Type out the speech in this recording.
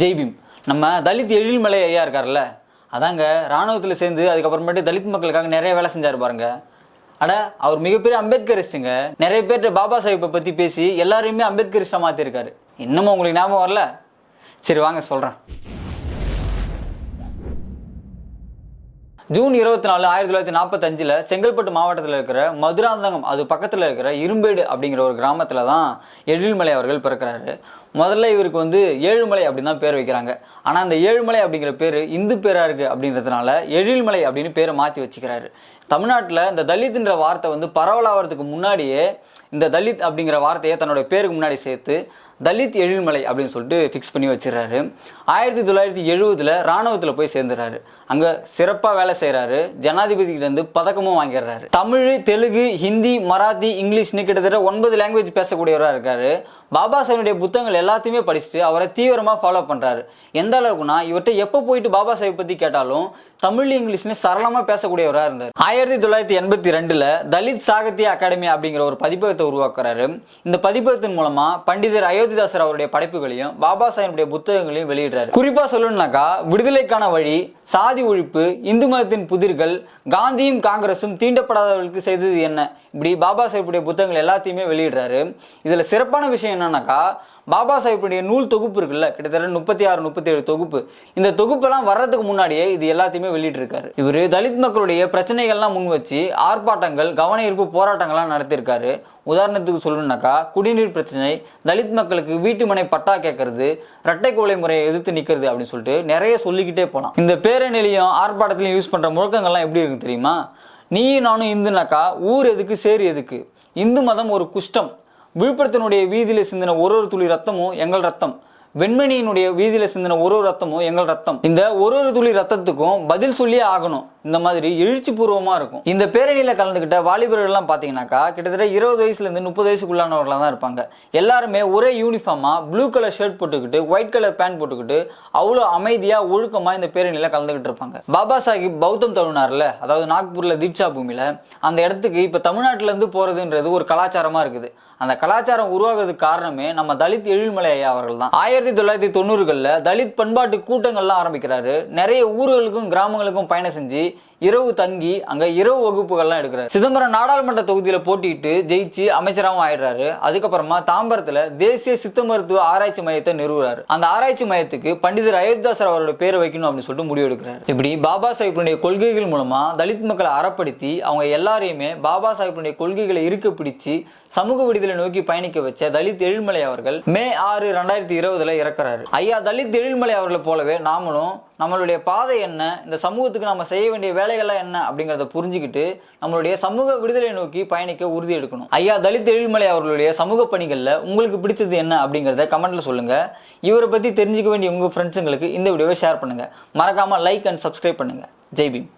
ஜெய்பீம் நம்ம தலித் எழில்மலை ஐயா இருக்கார்ல அதாங்க ராணுவத்தில் சேர்ந்து அதுக்கப்புறமேட்டு தலித் மக்களுக்காக நிறைய வேலை செஞ்சார் பாருங்க. அட அவர் மிகப்பெரிய அம்பேத்கரிஸ்ட்டுங்க. நிறைய பேர்கிட்ட பாபா சாஹிப்பை பற்றி பேசி எல்லாரையுமே அம்பேத்கரிஸ்டாக மாற்றிருக்காரு இன்னமும் உங்களுக்கு ஞாபகம் வரல? சரி வாங்க சொல்கிறேன் ஜூன் இருபத்தி நாலு ஆயிரத்தி தொள்ளாயிரத்தி நாற்பத்தஞ்சில் செங்கல்பட்டு மாவட்டத்தில் இருக்கிற மதுராந்தகம் அது பக்கத்தில் இருக்கிற இரும்பேடு அப்படிங்கிற ஒரு கிராமத்தில் தான் எழில்மலை அவர்கள் பிறக்கிறாரு. முதல்ல இவருக்கு வந்து ஏழுமலை அப்படின்னு தான் பேர் வைக்கிறாங்க. ஆனால் அந்த ஏழுமலை அப்படிங்கிற பேர் இந்து பேராக இருக்குது அப்படின்றதுனால எழில்மலை அப்படின்னு பேரை மாற்றி வச்சுக்கிறாரு. தமிழ்நாட்டில் இந்த தலித்ன்ற வார்த்தை வந்து பரவலாகிறதுக்கு முன்னாடியே இந்த தலித் அப்படிங்கிற வார்த்தையை தன்னோட பேருக்கு முன்னாடி சேர்த்து தலித் எழில்மலை அப்படின்னு சொல்லிட்டு ஃபிக்ஸ் பண்ணி வச்சிடறாரு. ஆயிரத்தி தொள்ளாயிரத்தி எழுபதுல ராணுவத்தில் போய் சேர்ந்துறாரு அங்கே சிறப்பாக வேலை செய்கிறாரு ஜனாதிபதிகிட்டேருந்து பதக்கமும் வாங்கிடுறாரு. தமிழ் தெலுங்கு ஹிந்தி மராத்தி இங்கிலீஷ்னு கிட்டத்தட்ட ஒன்பது லாங்குவேஜ் பேசக்கூடியவராக இருக்காரு. பாபா சாஹிபுடைய புத்தகங்கள் எல்லாத்தையுமே படிச்சுட்டு அவரை தீவிரமாக ஃபாலோ பண்ணுறாரு எந்த அளவுக்குனா இவர்கிட்ட எப்போ போயிட்டு பாபா சாஹிப் பற்றி கேட்டாலும் தமிழ் இங்கிலீஷ்னு சரளமாக பேசக்கூடியவராக இருந்தார். ஆயிரத்தி தொள்ளாயிரத்தி எண்பத்தி ரெண்டில் தலித் சாகித்ய அகாடமி அப்படிங்கிற ஒரு பதிப்பகத்தை உருவாக்குறாரு. இந்த பதிப்பகத்தின் மூலமாக பண்டிதர் பாரதிதாசர் அவருடைய படைப்புகளையும் பாபா சாஹிபுடைய புத்தகங்களையும் வெளியிடுறாரு. குறிப்பாக சொல்லணும்னாக்கா விடுதலைக்கான வழி சாதி ஒழிப்பு இந்து மதத்தின் புதிர்கள் காந்தியும் காங்கிரஸும் தீண்டப்படாதவர்களுக்கு செய்தது என்ன? இப்படி பாபா சாஹிபுடைய புத்தகங்கள் எல்லாத்தையுமே வெளியிடுறாரு. இதில் சிறப்பான விஷயம் என்னன்னாக்கா பாபா சாஹிபுடைய நூல் தொகுப்பு இருக்குல்ல கிட்டத்தட்ட முப்பத்தி ஆறு முப்பத்தி ஏழு தொகுப்பு. இந்த தொகுப்பெல்லாம் வர்றதுக்கு முன்னாடியே இது எல்லாத்தையுமே வெளியிட்டிருக்காரு. இவர் தலித் மக்களுடைய பிரச்சனைகள்லாம் முன் வச்சு ஆர்ப்பாட்டங்கள் கவன ஈர்ப்பு போராட்டங்கள்லாம் நடத்தியிருக்காரு. உதாரணத்துக்கு சொல்லணும்னாக்கா குடிநீர் பிரச்சனை தலித் மக்களுக்கு வீட்டு மனை பட்டா கேட்கறது இரட்டை கோலை முறையை எதிர்த்து நிற்கிறது அப்படின்னு சொல்லிட்டு நிறைய சொல்லிக்கிட்டே போகலாம் இந்த பேரணிலையும் ஆர்ப்பாட்டத்திலையும் யூஸ் பண்ணுற முழக்கங்கள்லாம் எப்படி இருக்கு தெரியுமா? நீயும் நானும் இந்துனாக்கா ஊர் எதுக்கு சேரு எதுக்கு? இந்து மதம் ஒரு குஷ்டம். விழுப்புரத்தினுடைய வீதியில் சிந்தின ஒரு ஒரு துளி ரத்தமும் எங்கள் ரத்தம். வெண்மணியினுடைய வீதியில சிந்தின ஒரு ஒரு ரத்தமும் எங்கள் ரத்தம். இந்த ஒரு ஒரு துளி ரத்தத்துக்கும் பதில் சொல்லியே ஆகணும். இந்த மாதிரி எழுச்சி பூர்வமா இருக்கும். இந்த பேரணியில கலந்துக்கிட்ட வாலிபர்கள்லாம் பார்த்தீங்கன்னாக்கா பாத்தீங்கன்னாக்கா கிட்டத்தட்ட இருபது வயசுல இருந்து முப்பது வயசுக்குள்ளானவர்களா தான் இருப்பாங்க. எல்லாருமே ஒரே யூனிஃபார்மா ப்ளூ கலர் ஷர்ட் போட்டுக்கிட்டு ஒயிட் கலர் பேண்ட் போட்டுக்கிட்டு அவ்வளோ அமைதியா ஒழுக்கமா இந்த பேரணியில கலந்துக்கிட்டு இருப்பாங்க. பாபா சாஹிப் பௌத்தம் தழுனார்ல அதாவது நாக்பூர்ல தீட்சா பூமியில அந்த இடத்துக்கு இப்ப தமிழ்நாட்டுல இருந்து போறதுன்றது ஒரு கலாச்சாரமா இருக்குது. அந்த கலாச்சாரம் உருவாகிறதுக்கு காரணமே நம்ம தலித் எழில்மலை ஐயா அவர்கள் தான் ஆயிரத்தி தொள்ளாயிரத்தி தொண்ணூறுகளில் தலித் பண்பாட்டு கூட்டங்கள்லாம் ஆரம்பிக்கிறாரு. நிறைய ஊர்களுக்கும் கிராமங்களுக்கும் பயணம் செஞ்சு இரவு தங்கி அங்க இரவு வகுப்புகள்லாம் எடுக்கிறார். சிதம்பரம் நாடாளுமன்ற தொகுதியில போட்டியிட்டு ஜெயிச்சு அமைச்சராகவும் ஆயிடுறாரு. அதுக்கப்புறமா தாம்பரத்துல தேசிய சித்த மருத்துவ ஆராய்ச்சி மையத்தை நிறுவுறாரு. அந்த ஆராய்ச்சி மையத்துக்கு பண்டிதர் அயோத்திதாசர் அவரோட பேரை வைக்கணும் அப்படின்னு சொல்லிட்டு முடிவு இப்படி பாபா சாஹிப்பினுடைய கொள்கைகள் மூலமா தலித் மக்களை அறப்படுத்தி அவங்க எல்லாரையுமே பாபா சாஹிப்பினுடைய கொள்கைகளை இருக்க பிடிச்சு சமூக விடுதலை நோக்கி பயணிக்க வச்ச தலித் எழில்மலை அவர்கள் மே ஆறு ரெண்டாயிரத்தி இருபதுல இறக்குறாரு. ஐயா தலித் எழில்மலை அவர்களை போலவே நாமளும் நம்மளுடைய பாதை என்ன? இந்த சமூகத்துக்கு நம்ம செய்ய வேண்டிய வேலைகள்லாம் என்ன? அப்படிங்கிறத புரிஞ்சுக்கிட்டு நம்மளுடைய சமூக விடுதலை நோக்கி பயணிக்க உறுதி எடுக்கணும். ஐயா தலித் எழில்மலை அவர்களுடைய சமூக பணிகளில் உங்களுக்கு பிடிச்சது என்ன? அப்படிங்கிறத கமெண்ட்ல சொல்லுங்க. இவரை பத்தி தெரிஞ்சுக்க வேண்டிய உங்க ஃப்ரெண்ட்ஸுங்களுக்கு இந்த வீடியோவை ஷேர் பண்ணுங்க. மறக்காம லைக் அண்ட் சப்ஸ்கிரைப் பண்ணுங்க. ஜெய்பீம்